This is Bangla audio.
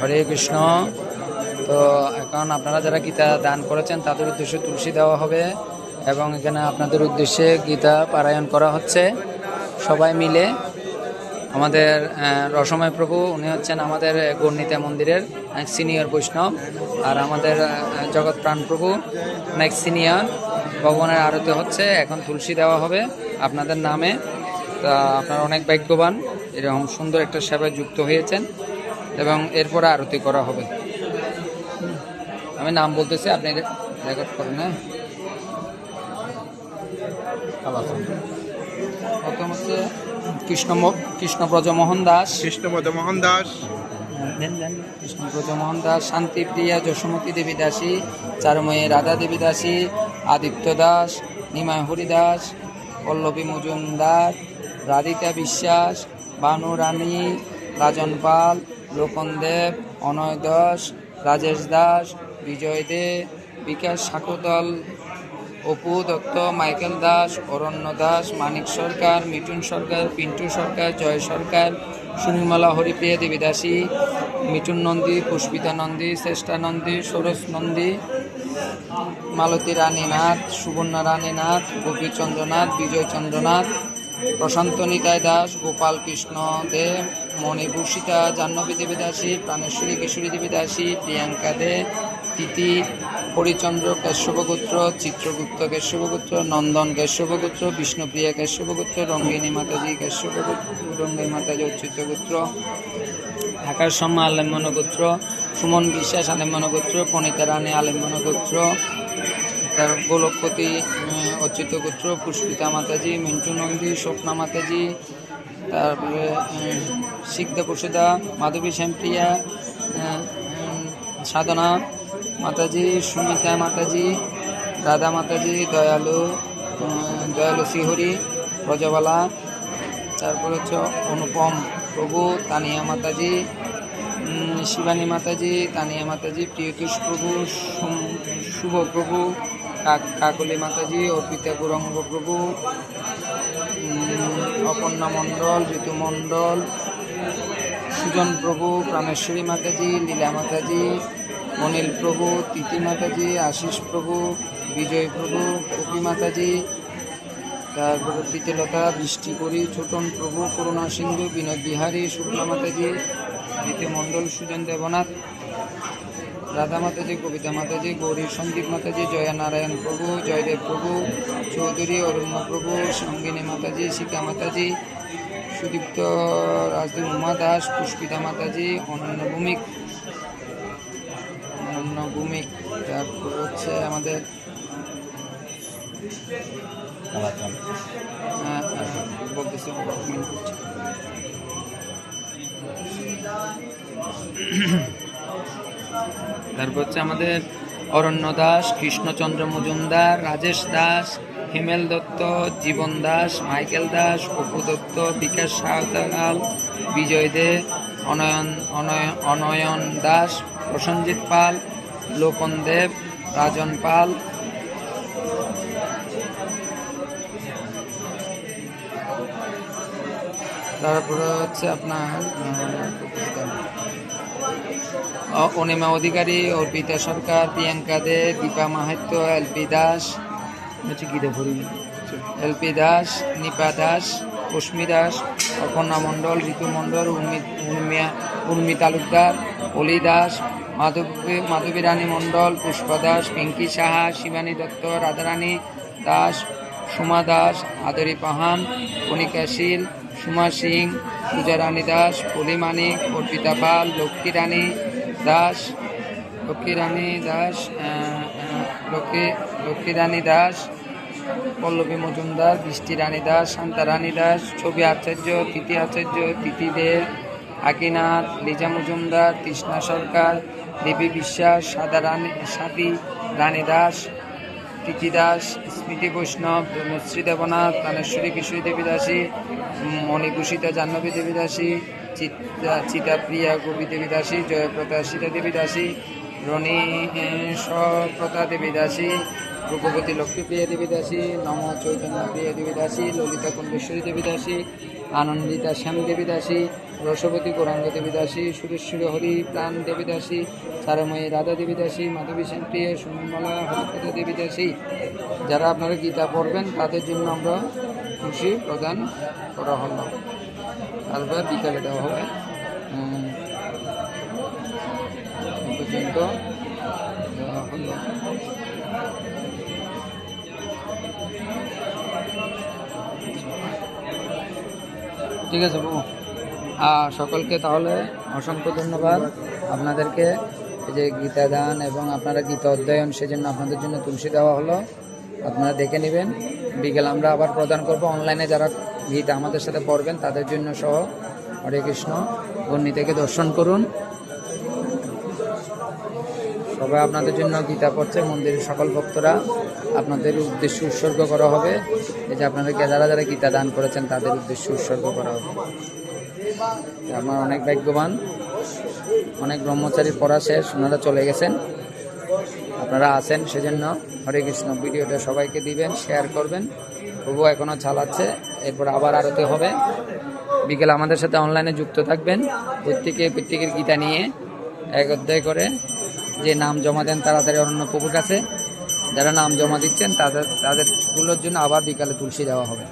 হরে কৃষ্ণ। তো এখন আপনারা যারা গীতা দান করেছেন, তাদের উদ্দেশ্যে তুলসী দেওয়া হবে এবং এখানে আপনাদের উদ্দেশ্যে গীতা পারায়ণ করা হচ্ছে। সবাই মিলে আমাদের রসময় প্রভু, উনি হচ্ছেন আমাদের গর্ণিতা মন্দিরের এক সিনিয়র বৈষ্ণব আর আমাদের জগৎ প্রাণ প্রভু নেক্সট সিনিয়র। ভগবানের আরতি হচ্ছে, এখন তুলসী দেওয়া হবে আপনাদের নামে। তা আপনারা অনেক ভাগ্যবান, এরকম সুন্দর একটা সেবায় যুক্ত হয়েছেন। এবং এরপরে আরতি করা হবে। আমি নাম বলতেছি আপনি রেকর্ড করেন হ্যাঁ? প্রথম হচ্ছে কৃষ্ণ কৃষ্ণব্রজ মোহন দাস। কৃষ্ণপদ মোহন দাস। কৃষ্ণব্রজ মোহন দাস শান্তিপ্রিয়া যশোমতী দেবী দাসী চারুময়ী রাধা দেবী দাসী আদিত্য দাস নিমায় হরি দাস পল্লবী মজুমদার রাধিকা বিশ্বাস বানু রানী রাজন পাল লোকন দেব অনয় দাস, রাজেশ দাস, বিজয় দে, বিকাশ শাকুদল অপু দত্ত, মাইকেল দাস, অরণ্য দাস, মানিক সরকার, মিঠুন সরকার, পিন্টু সরকার, জয় সরকার, সুনির্মলা হরিপ্রিয়া দেবী দাসী, মিঠুন নন্দী, পুষ্পিতা নন্দী, শ্রেষ্ঠা নন্দী সরস নন্দী, মালতী রানীনাথ, সুবর্ণা রানীনাথ, গোপীচন্দ্রনাথ বিজয় চন্দ্রনাথ প্রশান্ত নিতাই দাস, গোপাল কৃষ্ণ দে মণিভূষিতা জাহ্নবী দেবী দাসী, প্রাণেশ্বরী কিশোরী দেবী দাসী, প্রিয়াঙ্কা দে তিথি হরিচন্দ্র কেশবগুত্র, চিত্রগুপ্ত কেশবগুত্র, নন্দন কেশবগুত্র, বিষ্ণুপ্রিয়া কেশবগুত্র, রঙ্গিনী মাতাজি কেশবগুত্র, রঙ্গিনী মাতাজি অচ্যুতগুত্র ঢাকার সম্মা আলেম্বন গোত্র সুমন বিশ্বাস আলেম্বন গোত্র পণিতা রানী আলেম্বন গোত্র তার গোলকপতি অচ্যুত গোত্র, পুষ্পিতা মাতাজি, মিন্টু নন্দী, স্বপ্না মাতাজি, তারপরে সিদ্ধা প্রসুদা মাধবী শ্যামপ্রিয়া সাধনা মাতাজি সুমিতা মাতাজি, রাধা মাতাজি, দয়ালু দয়ালু শ্রীহরি ব্রজবালা তারপর হচ্ছে অনুপম প্রভু, তানিয়া মাতাজি শিবানী মাতাজি, তানিয়া মাতাজি, প্রিয়তোষ প্রভু শুভ প্রভু কাকলি মাতাজি অর্পিতা গৌরঙ্গ প্রভু অপর্ণা মণ্ডল, ঋতু মণ্ডল, সুজন প্রভু, প্রাণেশ্বরী মাতাজি, লীলা মাতাজি অনিল প্রভু, তিতি মাতাজি, আশিস প্রভু, বিজয় প্রভু, কপি মাতাজি, তারপরে প্রীতিলতা বৃষ্টি করি ছোটন প্রভু, করুণা সিন্ধু বিনোদ বিহারী, শুক্লা মাতাজি রীতি মণ্ডল, সুজন দেবনাথ রাধা মাতাজি কবিতা মাতাজি গৌরী সন্দীপ মাতাজি জয়া নারায়ণ প্রভু জয়দেব প্রভু চৌধুরী অরণ্য প্রভু সঙ্গিনী মাতাজি শিকা মাতাজি সুদীপ্ত রাজদীপ উমা দাস পুষ্পিতা মাতাজি অনন্য ভূমিক অনন্য ভূমিক তারপর হচ্ছে আমাদের হ্যাঁ, বলতেছি। তারপর হচ্ছে আমাদের অরণ্য দাস কৃষ্ণচন্দ্র মজুমদার, রাজেশ দাস, হিমেল দত্ত, জীবন দাস, মাইকেল দাস, অপু দত্ত, বিকাশ সাঁওতাল, বিজয় দে, অনয়ন, অনয়, অনয়ন দাস প্রসঞ্জিৎ পাল লোকন দেব, রাজন পাল। তারপরে হচ্ছে আপনার অনিমা অধিকারী, অর্পিতা সরকার, প্রিয়াঙ্কা দে, দীপা মাহাত্য এলপি দাস এলপি দাস, নিপা দাস রশ্মি দাস, অপর্ণা মণ্ডল, ঋতু মণ্ডল, উর্মি উর্মিয়া উর্মি তালুকদার, অলি দাস, মাধবী মাধবী রানী মণ্ডল, পুষ্পা দাস, পিঙ্কি সাহা, শিবানী দত্ত, রাধারানী দাস, সুমা দাস, আদরি পাহান, কণিকা শীল সুমা সিং, পূজা রানী দাস, পলি মানিক, অর্পিতা পাল, লক্ষ্মী রানী দাস, লক্ষ্মী রানী দাস লক্ষ্মী লক্ষ্মী রানী দাস, পল্লবী মজুমদার, বৃষ্টি রানী দাস, শান্তা রানী দাস, ছবি আচার্য, তিথি আচার্য তিথি দে আকিনাথ লিজা মজুমদার, তৃষ্ণা সরকার, দেবী বিশ্বাস, সাদা রানী সাথী রানী দাস প্রীতি দাস স্মৃতি বৈষ্ণব অনুশ্রী দেবনাথ প্রাণেশ্বরী কিশোরী দেবী দাসী মণিভূষিতা জাহ্নবী দেবী দাসী চিতা চিতাপ্রিয়া কবি দেবী দাসী জয়প্রতা সীতা দেবী দাসী আহ, সপ্রতা দেবী দাসী রূপবতী লক্ষ্মীপ্রিয়া দেবী দাসী নম চৈতন্য প্রিয়া দেবী দাসী ললিতা কুণ্ডেশ্বরী দেবী দাসী আনন্দিতা শ্যাম দেবী দাসী রসবতী গৌরাঙ্গ দেবী দাসী সুরেশ্বরী হরি প্রাণ দেবী দাসী চারময়ী রাধা দেবী দাসী মাধবী সেনপ্রিয়, সুমনমালা হরিপদা দেবী দাসী যারা আপনারা গীতা পড়বেন, তাদের জন্য আমরা খুশি প্রদান করা হলো। তারপর বিকালে দেওয়া হবে। পর্যন্ত দেওয়া ঠিক আছে বাবু। সকলকে তাহলে অসংখ্য ধন্যবাদ। আপনাদেরকে যে গীতা দান এবং আপনারা গীতা অধ্যয়ন সেজন্য আপনাদের জন্য তুলসী দেওয়া হলো। আপনারা দেখে নেবেন। বিকেল আমরা আবার প্রদান করব। অনলাইনে যারা গীতা আমাদের সাথে পড়বেন তাদের জন্য সহ হরে কৃষ্ণ। বন্নি থেকে দর্শন করুন। সবাই আপনাদের জন্য গীতা পড়ছে, মন্দিরের সকল ভক্তরা আপনাদের উদ্দেশ্যে উৎসর্গ করা হবে। এই যে আপনাদেরকে যারা যারা গীতা দান করেছেন, তাদের উদ্দেশ্যে উৎসর্গ করা হবে। আমার অনেক ভাগ্যবান, অনেক ব্রহ্মচারী পড়া শেষ, ওনারা চলে গেছেন। আপনারা আছেন, সেজন্য হরে কৃষ্ণ। ভিডিওটা সবাইকে দিবেন, শেয়ার করবেন। প্রভু এখনও চালাচ্ছে, এরপর আবার আরতি হবে। বিকেল আমাদের সাথে অনলাইনে যুক্ত থাকবেন। প্রত্যেকে প্রত্যেকের গীতা নিয়ে এক অধ্যায় করে যে নাম জমা দেন তাড়াতাড়ি অন্য প্রভুর কাছে যারা নাম জমা দিচ্ছেন তাদের তাদেরগুলোর জন্য আবার বিকালে তুলসী দেওয়া হবে